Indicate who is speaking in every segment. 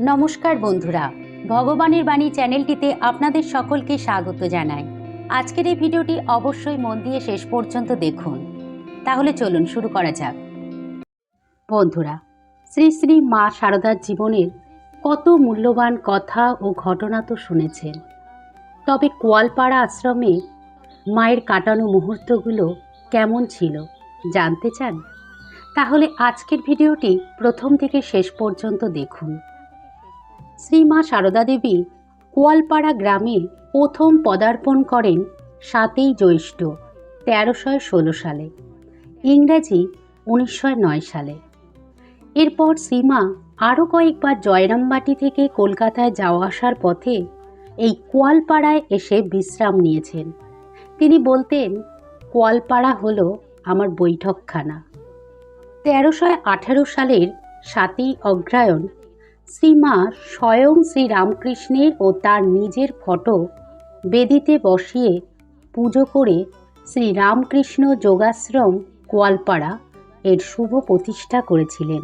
Speaker 1: নমস্কার বন্ধুরা, ভগবানের বাণী চ্যানেলটিতে আপনাদের সকলকে স্বাগত জানাই। আজকের এই ভিডিওটি অবশ্যই মন দিয়ে শেষ পর্যন্ত দেখুন। তাহলে চলুন শুরু করা যাক। বন্ধুরা, শ্রী শ্রী মা শারদার জীবনের কত মূল্যবান কথা ও ঘটনা তো শুনেছেন। তবে কোয়ালপাড়া আশ্রমে মায়ের কাটানো মুহূর্তগুলো কেমন ছিল, জানতে চান? তাহলে আজকের ভিডিওটি প্রথম থেকে শেষ পর্যন্ত দেখুন। শ্রীমা সারদা দেবী কোয়ালপাড়া গ্রামে প্রথম পদার্পণ করেন সাতই জ্যৈষ্ঠ, তেরোশো ষোলো সালে, ইংরেজি উনিশশো নয় সালে। এরপর শ্রীমা আরও কয়েকবার জয়রামবাটি থেকে কলকাতায় যাওয়া আসার পথে এই কোয়ালপাড়ায় এসে বিশ্রাম নিয়েছেন। তিনি বলতেন, কোয়ালপাড়া হলো আমার বৈঠকখানা। তেরোশো আঠেরো সালের সাতই অগ্রায়ণ শ্রীমা স্বয়ং শ্রী রামকৃষ্ণের ও তার নিজের ফটো বেদিতে বসিয়ে পুজো করে শ্রী রামকৃষ্ণ যোগাশ্রম কোয়ালপাড়া এর শুভ প্রতিষ্ঠা করেছিলেন।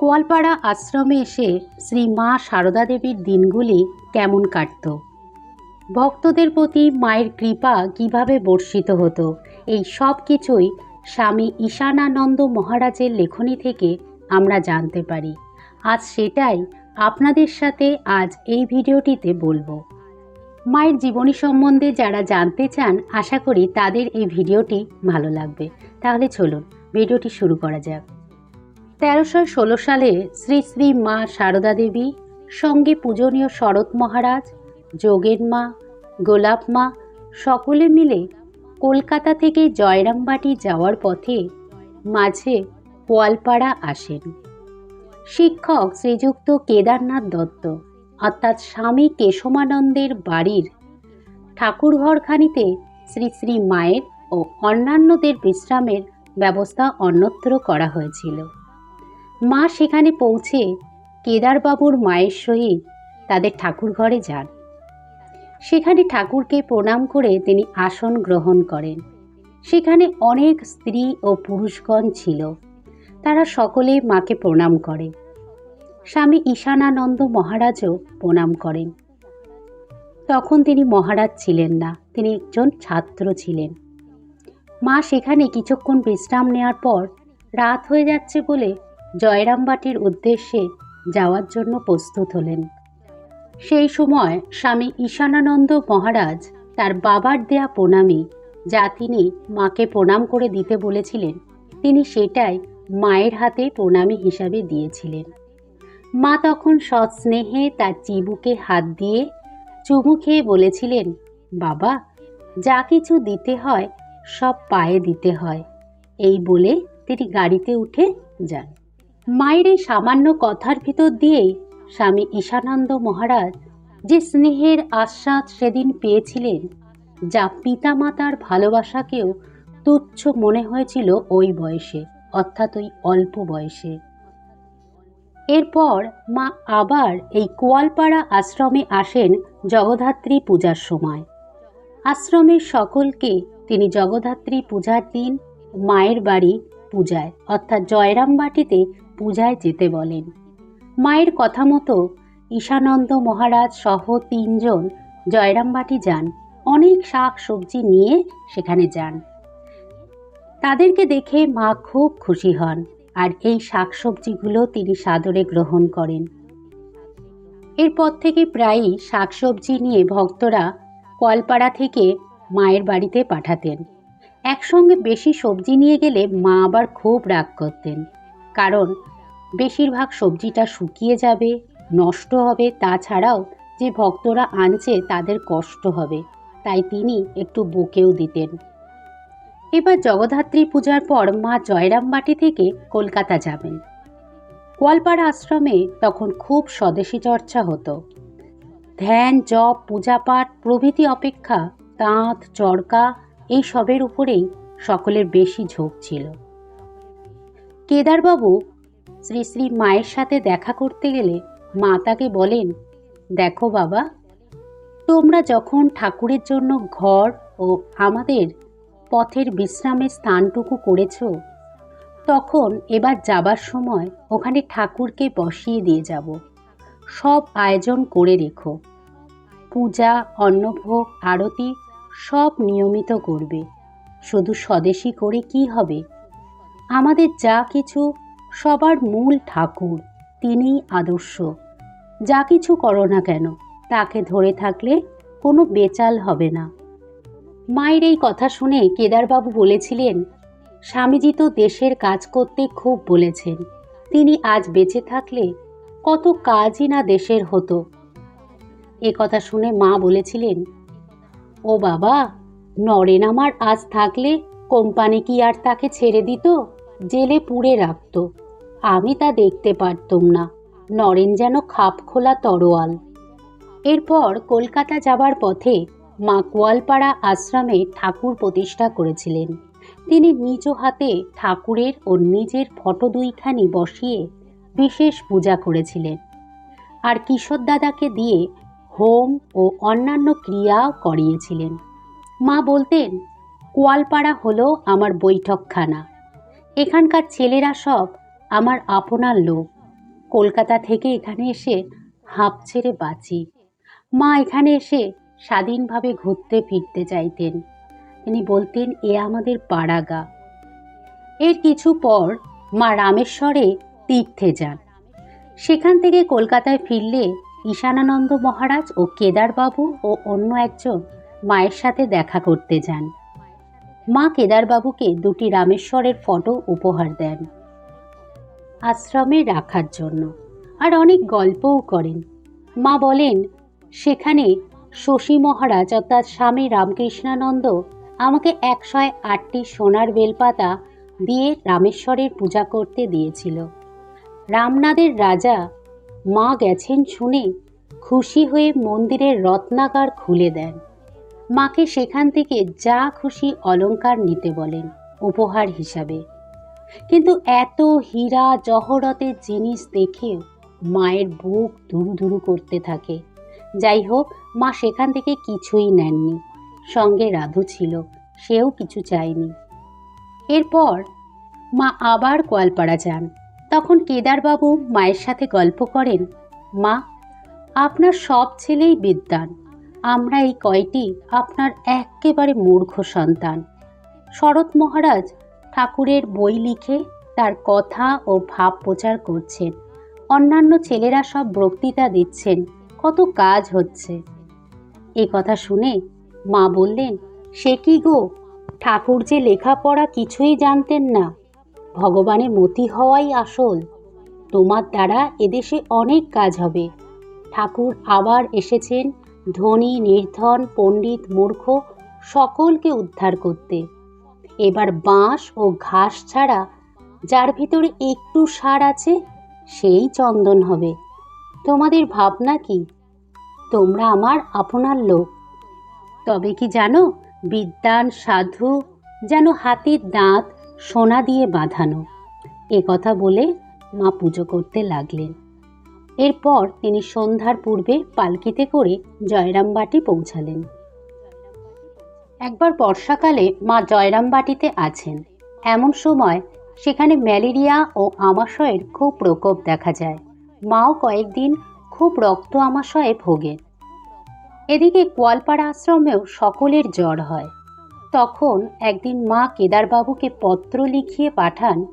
Speaker 1: কোয়ালপাড়া আশ্রমে এসে শ্রী মা সারদা দেবীর দিনগুলি কেমন কাটত? ভক্তদের প্রতি মায়ের কৃপা কীভাবে বর্ষিত হতো? এই সব কিছুই স্বামী ঈশানানন্দ মহারাজের লেখনী থেকে আমরা জানতে পারি। আজ সেটাই আপনাদের সাথে আজ এই ভিডিওটিতে বলব। মায়ের জীবনী সম্বন্ধে যারা জানতে চান, আশা করি তাদের এই ভিডিওটি ভালো লাগবে। তাহলে চলুন, ভিডিওটি শুরু করা যাক। তেরোশো ষোলো সালে শ্রী শ্রী মা সারদা দেবী সঙ্গে পূজনীয় শরৎ মহারাজ যোগেন মা, গোলাপ মা সকলে মিলে কলকাতা থেকে জয়রামবাটি যাওয়ার পথে মাঝে কোয়ালপাড়া আসেন। শিক্ষক শ্রীযুক্ত কেদারনাথ দত্ত, অর্থাৎ স্বামী কেশমানন্দের বাড়ির ঠাকুরঘরখানিতে শ্রী শ্রী মায়ের ও অন্যান্যদের বিশ্রামের ব্যবস্থা অন্যত্র করা হয়েছিল। মা সেখানে পৌঁছে কেদারবাবুর মায়ের সহিত তাদের ঠাকুরঘরে যান। সেখানে ঠাকুরকে প্রণাম করে তিনি আসন গ্রহণ করেন। সেখানে অনেক স্ত্রী ও পুরুষগণ ছিল। তারা সকলে মাকে প্রণাম করে। স্বামী ঈশানানন্দ মহারাজও প্রণাম করেন। তখন তিনি মহারাজ ছিলেন না, তিনি একজন ছাত্র ছিলেন। মা সেখানে কিছুক্ষণ বিশ্রাম নেওয়ার পর রাত হয়ে যাচ্ছে বলে জয়রামবাটির উদ্দেশ্যে যাওয়ার জন্য প্রস্তুত হলেন। সেই সময় স্বামী ঈশানানন্দ মহারাজ তার বাবার দেয়া প্রণামী যা তিনি মাকে প্রণাম করে দিতে বলেছিলেন, তিনি সেটাই মায়ের হাতে প্রণামী হিসাবে দিয়েছিলেন। মা তখন সৎস্নেহে তার চিবুকে হাত দিয়ে চুমু খেয়ে বলেছিলেন, বাবা, যা কিছু দিতে হয়, সব পায়ে দিতে হয়। এই বলে তিনি গাড়িতে উঠে যান। মায়ের এই সামান্য কথার ভিতর দিয়েই স্বামী ঈশানন্দ মহারাজ যে স্নেহের আশ্বাদ সেদিন পেয়েছিলেন, যা পিতামাতার ভালোবাসাকেও তুচ্ছ মনে হয়েছিল ওই বয়সে। অর্থাৎ ওই অল্প বয়সে। এরপর মা আবার এই কোয়ালপাড়া আশ্রমে আসেন জগদ্ধাত্রী পূজার সময়। আশ্রমের সকলকে তিনি জগদ্ধাত্রী পূজার দিন মায়ের বাড়ি পূজায়, অর্থাৎ জয়রামবাটিতে পূজায় যেতে বলেন। মায়ের কথা মতো ঈশানন্দ মহারাজ সহ তিনজন জয়রামবাটি যান। অনেক শাক সবজি নিয়ে সেখানে যান। তাদেরকে দেখে মা খুব খুশি হন আর এই শাকসবজিগুলো তিনি সাদরে গ্রহণ করেন। এরপর থেকে প্রায়ই শাকসবজি নিয়ে ভক্তরা কলপাড়া থেকে মায়ের বাড়িতে পাঠাতেন। একসঙ্গে বেশি সবজি নিয়ে গেলে মা আবার খুব রাগ করতেন, কারণ বেশিরভাগ সবজিটা শুকিয়ে যাবে, নষ্ট হবে, তাছাড়াও যে ভক্তরা আনছে তাদের কষ্ট হবে, তাই তিনি একটু বকেও দিতেন। এবার জগদ্ধাত্রী পূজার পর মা জয়রাম জয়রামবাটি থেকে কলকাতা যাবেন। কোয়ালপাড়া আশ্রমে তখন খুব স্বদেশী চর্চা হতো। ধ্যান, জপ, পূজাপাঠ, প্রভৃতি অপেক্ষা, তাঁত, চরকা, এই সবের উপরেই সকলের বেশি ঝোঁক ছিল। কেদারবাবু শ্রী শ্রী মায়ের সাথে দেখা করতে গেলে মা তাকে বলেন, দেখো বাবা, তোমরা যখন ঠাকুরের জন্য ঘর ও আমাদের পথের বিশ্রামের স্থানটুকু করেছ? তখন এবার যাবার সময় ওখানে ঠাকুরকে বসিয়ে দিয়ে যাব। সব আয়োজন করে রেখো। পূজা, অন্নভোগ, আরতি সব নিয়মিত করবে। শুধু স্বদেশী করে কি হবে? আমাদের যা কিছু সবার মূল ঠাকুর তিনিই আদর্শ। যা কিছু করো না কেন, তাকে ধরে থাকলে কোনো বেচাল হবে না। মায়ের এই কথা শুনে কেদারবাবু বলেছিলেন, স্বামীজি তো দেশের কাজ করতে খুব বলেছেন। তিনি আজ বেঁচে থাকলে কত কাজই না দেশের হতো। এ কথা শুনে মা বলেছিলেন, ও বাবা, নরেন আমার আজ থাকলে কোম্পানি কি আর তাকে ছেড়ে দিত? জেলে পুড়ে রাখত। আমি তা দেখতে পারতুম না। নরেন যেন খাপ খোলা তরোয়াল। এরপর কলকাতা যাবার পথে মা কোয়ালপাড়া আশ্রমে ঠাকুর প্রতিষ্ঠা করেছিলেন। তিনি নিজ হাতে ঠাকুরের ও নিজের ফটো দুইখানি বসিয়ে বিশেষ পূজা করেছিলেন। আর কিশোর দাদাকে দিয়ে হোম ও অন্যান্য ক্রিয়াও করিয়েছিলেন। মা বলতেন কোয়ালপাড়া হলো আমার বৈঠকখানা। এখানকার ছেলেরা সব আমার আপনার লোক। কলকাতা থেকে এখানে এসে হাঁপ ছেড়ে বাঁচি। মা এখানে এসে স্বাধীনভাবে ঘুরতে ফিরতে চাইতেন। তিনি বলতেন, এ আমাদের পাড়াগা। এর কিছু পর মা রামেশ্বরে তীর্থে যান। সেখান থেকে কলকাতায় ফিরলে ঈশানানন্দ মহারাজ ও কেদারবাবু ও অন্য একজন মায়ের সাথে দেখা করতে যান। মা কেদারবাবুকে দুটি রামেশ্বরের ফটো উপহার দেন আশ্রমে রাখার জন্য। আর অনেক গল্পও করেন। মা বলেন, সেখানে শশী মহারাজ অর্থাৎ স্বামী রামকৃষ্ণানন্দ আমাকে একশো আটটি সোনার বেলপাতা দিয়ে রামেশ্বরের পূজা করতে দিয়েছিল। রামনাদের রাজা মা গেছেন শুনে খুশি হয়ে মন্দিরের রত্নাগার খুলে দেন। মাকে সেখান থেকে যা খুশি অলংকার নিতে বলেন উপহার হিসাবে। কিন্তু এত হীরা জহরতের জিনিস দেখে মায়ের বুক দুরু দুরু করতে থাকে। যাই হোক মা সেখান থেকে কিছুই নেননি। সঙ্গে রাধু ছিল, সেও কিছু চায়নি। এরপর মা আবার কোয়ালপাড়া যান। তখন কেদারবাবু মায়ের সাথে গল্প করেন, মা, আপনার সব ছেলেই বিদ্যান আমরা এই কয়টি আপনার একেবারে মূর্খ সন্তান। শরৎ মহারাজ ঠাকুরের বই লিখে তার কথা ও ভাব প্রচার করছেন। অন্যান্য ছেলেরা সব বক্তৃতা দিচ্ছেন। কত কাজ হচ্ছে। এ কথা শুনে মা বললেন, সে কি গো? ঠাকুর যে লেখাপড়া কিছুই জানতেন না। ভগবানের মতি হওয়াই আসল। তোমার দ্বারা এদেশে অনেক কাজ হবে। ঠাকুর আবার এসেছেন ধনী, নির্ধন, পণ্ডিত, মূর্খ, সকলকে উদ্ধার করতে। এবার বাঁশ ও ঘাস ছাড়া যার ভিতরে একটু সার আছে, সেই চন্দন হবে। তোমাদের ভাবনা কি? তোমরা আমার আপনার লোক। তবে কি জানো বিদ্যান সাধু যেন হাতির দাঁত সোনা দিয়ে বাঁধানো। এ কথা বলে মা পুজো করতে লাগলেন। এরপর তিনি সন্ধ্যার পূর্বে পালকিতে করে জয়রামবাটি পৌঁছালেন। একবার বর্ষাকালে মা জয়রামবাটিতে আছেন। এমন সময় সেখানে ম্যালেরিয়া ও আমাশয়ের খুব প্রকোপ দেখা যায়। মাও কয়েকদিন খুব রক্ত আমাশয়ে ভোগেন এদিকে কোয়ালপাড়া আশ্রমেও সকলের জ্বর হয়। তখন একদিন মা কেদারবাবুকে পত্র লিখিয়ে পাঠান,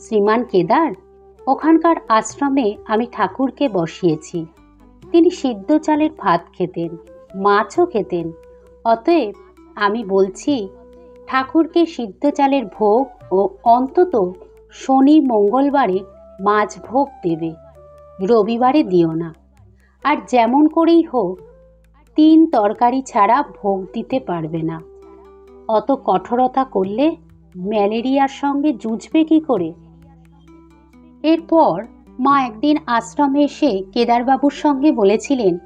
Speaker 1: শ্রীমান কেদার, ওখানকার আশ্রমে আমি ঠাকুরকে বসিয়েছি। তিনি সিদ্ধ চালের ভাত খেতেন, মাছও খেতেন। অতএব আমি বলছি, ঠাকুরকে সিদ্ধ চালের ভোগ ও অন্তত শনি মঙ্গলবারে মাছ ভোগ দেবে। রবিবারে দিও না। আর যেমন করেই হোক, তিন তরকারি ছাড়া ভোগ দিতে পারবে না। অত কঠোরতা করলে ম্যালেরিয়ার সঙ্গে জুঝবে কি করে? এরপর মা একদিন আশ্রমে এসে কেদারবাবুর সঙ্গে বলেছিলেন,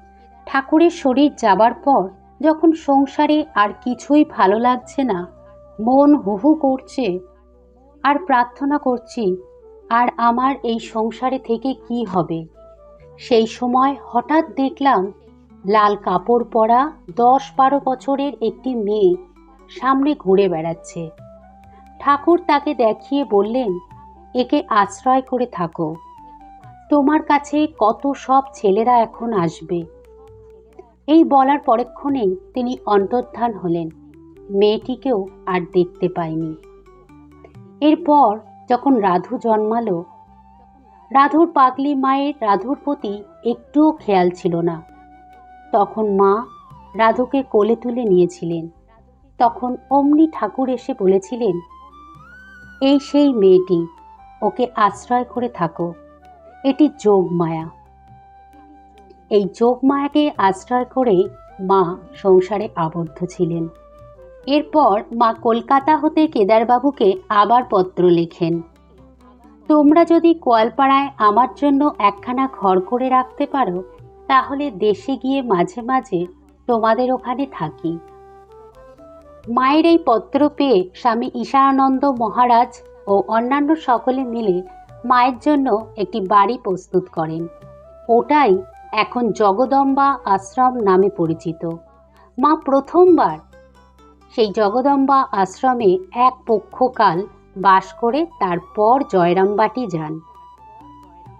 Speaker 1: ঠাকুরের শরীর যাবার পর যখন সংসারে আর কিছুই ভালো লাগছে না, মন হুহু করছে। আর প্রার্থনা করছি আর আমার এই সংসারে থেকে কি হবে? সেই সময় হঠাৎ দেখলাম লাল কাপড় পরা দশ বারো বছরের একটি মেয়ে সামনে ঘুরে বেড়াচ্ছে। ঠাকুর তাকে দেখিয়ে বললেন, একে আশ্রয় করে থাকো। তোমার কাছে কত সব ছেলেরা এখন আসবে? এই বলার পরক্ষণেই তিনি অন্তর্ধান হলেন। মেয়েটিকেও আর দেখতে পায়নি এরপর যখন রাধু জন্মালো, রাধুর পাগলি মায়ের রাধুর প্রতি একটুও খেয়াল ছিল না। তখন মা রাধুকে কোলে তুলে নিয়েছিলেন। তখন অমনি ঠাকুর এসে বলেছিলেন, এই সেই মেয়েটি, ওকে আশ্রয় করে থাকো। এটি যোগ মায়া। এই যোগ মায়াকে আশ্রয় করে মা সংসারে আবদ্ধ ছিলেন। এরপর মা কলকাতা হতে কেদারবাবুকে আবার পত্র লেখেন। তোমরা যদি কোয়ালপাড়ায় আমার জন্য একখানা ঘর করে রাখতে পারো, তাহলে দেশে গিয়ে মাঝে মাঝে তোমাদের ওখানে থাকি। মায়ের এই পত্র পেয়ে স্বামী ঈশানন্দ মহারাজ ও অন্যান্য সকলে মিলে মায়ের জন্য একটি বাড়ি প্রস্তুত করেন। ওটাই এখন জগদম্বা আশ্রম নামে পরিচিত। মা প্রথমবার সেই জগদম্বা আশ্রমে এক পক্ষকাল বাস করে তারপর জয়রামবাটি যান।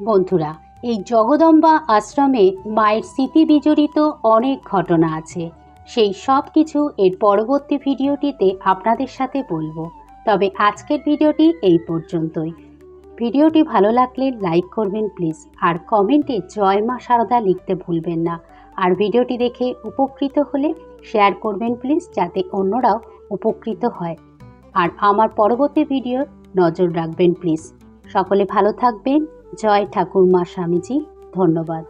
Speaker 1: বন্ধুরা, এই জগদম্বা আশ্রমে মায়ের স্মৃতি বিজড়িত অনেক ঘটনা আছে। সেই সব কিছু এর পরবর্তী ভিডিওটিতে আপনাদের সাথে বলব। তবে আজকের ভিডিওটি এই পর্যন্তই। ভিডিওটি ভালো লাগলে লাইক করবেন প্লিজ। আর কমেন্টে জয় মা সারদা লিখতে ভুলবেন না। আর ভিডিওটি দেখে উপকৃত হলে শেয়ার করবেন প্লিজ, যাতে অন্যরাও উপকৃত হয়। আর আমার পরবর্তী ভিডিও নজর রাখবেন প্লিজ। সকলে ভালো থাকবেন। জয় ঠাকুর মা স্বামীজি। ধন্যবাদ।